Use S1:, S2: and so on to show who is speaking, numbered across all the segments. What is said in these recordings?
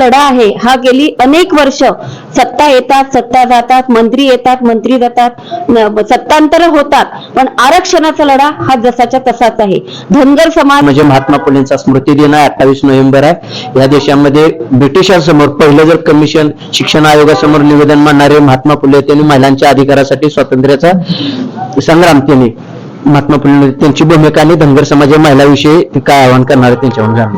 S1: लढा आहे. हा गेली अनेक वर्ष. सत्ता येतात सत्ता जातात मंत्री येतात मंत्री जातात सत्तांतर होतात. पण आरक्षणाचा लढा हा जसाच्या तसाच आहे. धनगर समाज
S2: म्हणजे महात्मा फुलेंचा स्मृती दिन आहे अठ्ठावीस नोव्हेंबर आहे. या देशामध्ये ब्रिटिशांसमोर पहिलं जर कमिशन शिक्षण आयोगासमोर निवेदन मांडणारे महात्मा फुले त्यांनी महिलांच्या अधिकारासाठी स्वातंत्र्याचा संग्राम त्यांनी महात्मा फुले त्यांची भूमिका आणि धनगर समाज महिलाविषयी काय आवाहन करणार त्यांच्यावर जाणून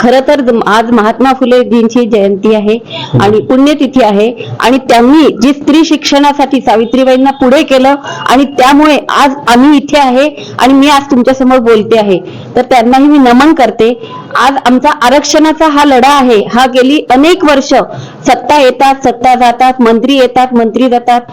S1: खर तर आज महात्मा फुलेजींची जयंती आहे आणि पुण्यतिथी आहे. आणि त्यांनी जी स्त्री शिक्षणासाठी सावित्रीबाईंना पुढे केलं आणि त्यामुळे आज आम्ही इथे आहे आणि मी आज तुमच्यासमोर बोलते आहे. तर त्यांनाही मी नमन करते. आज आमचा आरक्षणाचा हा लढा आहे. हा गेली अनेक वर्ष सत्ता येतात सत्ता जातात मंत्री येतात मंत्री जातात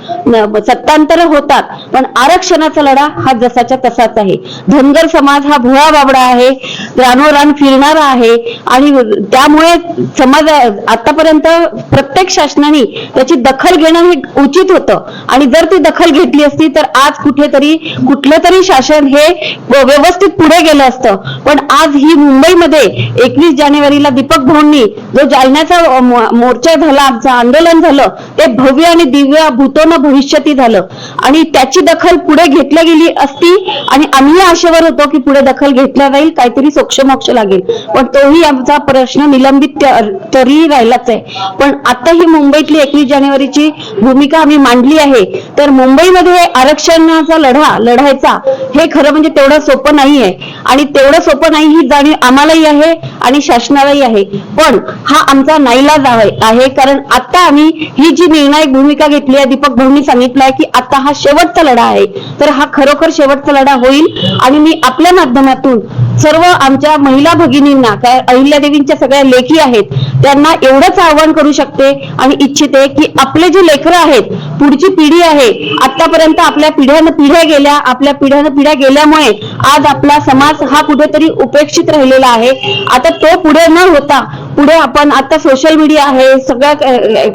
S1: सत्तांतर होतात. पण आरक्षणाचा लढा हा जसाच्या तसाच आहे. धनगर समाज हा भुळा बाबडा आहे. रानोरान फिरणारा आहे. आणि त्यामुळे समाज आतापर्यंत प्रत्येक शासनाने त्याची दखल घेणं हे उचित होतं. आणि जर ती दखल घेतली असती तर आज कुठेतरी कुठलं तरी शासन हे व्यवस्थित पुढे गेलं असतं. पण आज ही मुंबईमध्ये एकवीस जानेवारीला दीपक भाऊंनी जो जालन्याचा मोर्चा झाला आमचं आंदोलन झालं ते भव्य आणि दिव्य भूतोन भविष्यती झालं. आणि त्याची दखल पुढे घेतली गेली असती आणि आम्ही आशेवर होतो की पुढे दखल घेतल्या जाईल काहीतरी सोक्षमोक्ष लागेल. पण तोही आमचा प्रश्न निलंबित तरीही राहिलाच आहे. पण आता ही मुंबईतली एकवीस जानेवारीची भूमिका आम्ही मांडली आहे. तर मुंबईमध्ये आरक्षणाचा लढा लढायचा हे खरं म्हणजे तेवढं सोपं नाहीये. आणि तेवढं सोपं नाही ही जाणीव आम्हालाही आहे आणि शासनालाही आहे. पण हा आमचा नाईलाज आहे कारण आता आम्ही ही जी निर्णायक भूमिका घेतली आहे दीपक भाऊंनी सांगितलं आहे की आता हा शेवटचा लढा आहे. तर हा खरोखर शेवटचा लढा होईल आणि मी आपल्या माध्यमातून सर्व आमच्या महिला भगिनींना काय अहिल्यादेवींच्या सगळ्या लेखी आहेत त्यांना एवढंच आवाहन करू शकते आणि इच्छिते की आपले जे लेकरं आहेत पुढची पिढी आहे आतापर्यंत आपल्या पिढ्यानं पिढ्या गेल्या आपल्या पिढ्यानं पिढ्या गेल्यामुळे आज आपला समाज हा कुठेतरी उपेक्षित राहिलेला आहे. आता तो पुढे न होता पुढे आपण आता सोशल मीडिया आहे सगळ्या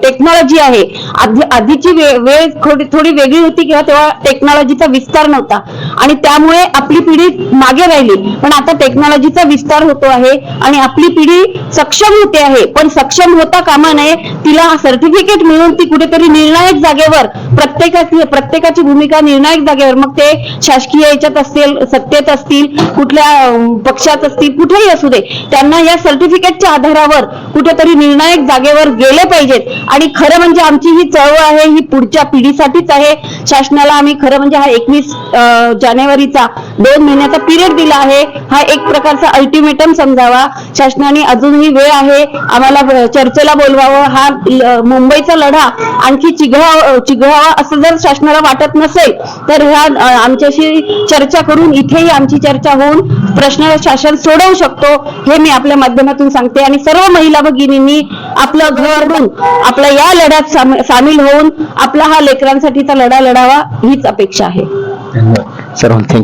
S1: टेक्नॉलॉजी आहे. आधी आधीची वेळ थोडी थोडी वेगळी होती किंवा तेव्हा टेक्नॉलॉजीचा विस्तार नव्हता. आणि त्यामुळे आपली पिढी मागे राहिली. पण आता टेक्नॉलॉजीचा विस्तार होतो आहे आणि आपली पिढी सक्षम होते आहे. पण सक्षम होता कामा नये. तिला सर्टिफिकेट मिळून ती कुठेतरी निर्णायक जागेवर प्रत्येकाची प्रत्येकाची भूमिका निर्णायक जागेवर मग ते शासकीय याच्यात असतील सत्तेत असतील कुठल्या पक्षात असतील कुठेही असू दे. त्यांना या सर्टिफिकेटच्या आधारावर कुठेतरी निर्णायक जागेवर गेले पाहिजेत. आणि खरं म्हणजे आमची ही चळवळ आहे ही पुढच्या पिढीसाठीच आहे. शासनाला आम्ही खरं म्हणजे हा एकवीस जानेवारीचा दोन महिन्याचा पिरियड दिला आहे. हा एक प्रकारचा अल्टिमेटम समजावा. शासनाने अजूनही वेळ आहे आम्हाला चर्चेला बोलवावं. हा मुंबईचा लढा आणखी चिघळा चिघळावा असं जर शासनाला वाटत नसेल तर ह्या आमच्याशी चर्चा करून इथेही आमची चर्चा होऊन प्रश्न शासन सोडवू शकतो हे मी आपल्या माध्यमातून सांगते. आणि सर्व महिला भगिनींनी आपलं घर बनून आपल्या या लढ्यात सामील होऊन आपला हा लेकरांसाठीचा लढा लढावा हीच अपेक्षा आहे.
S2: Sir thank you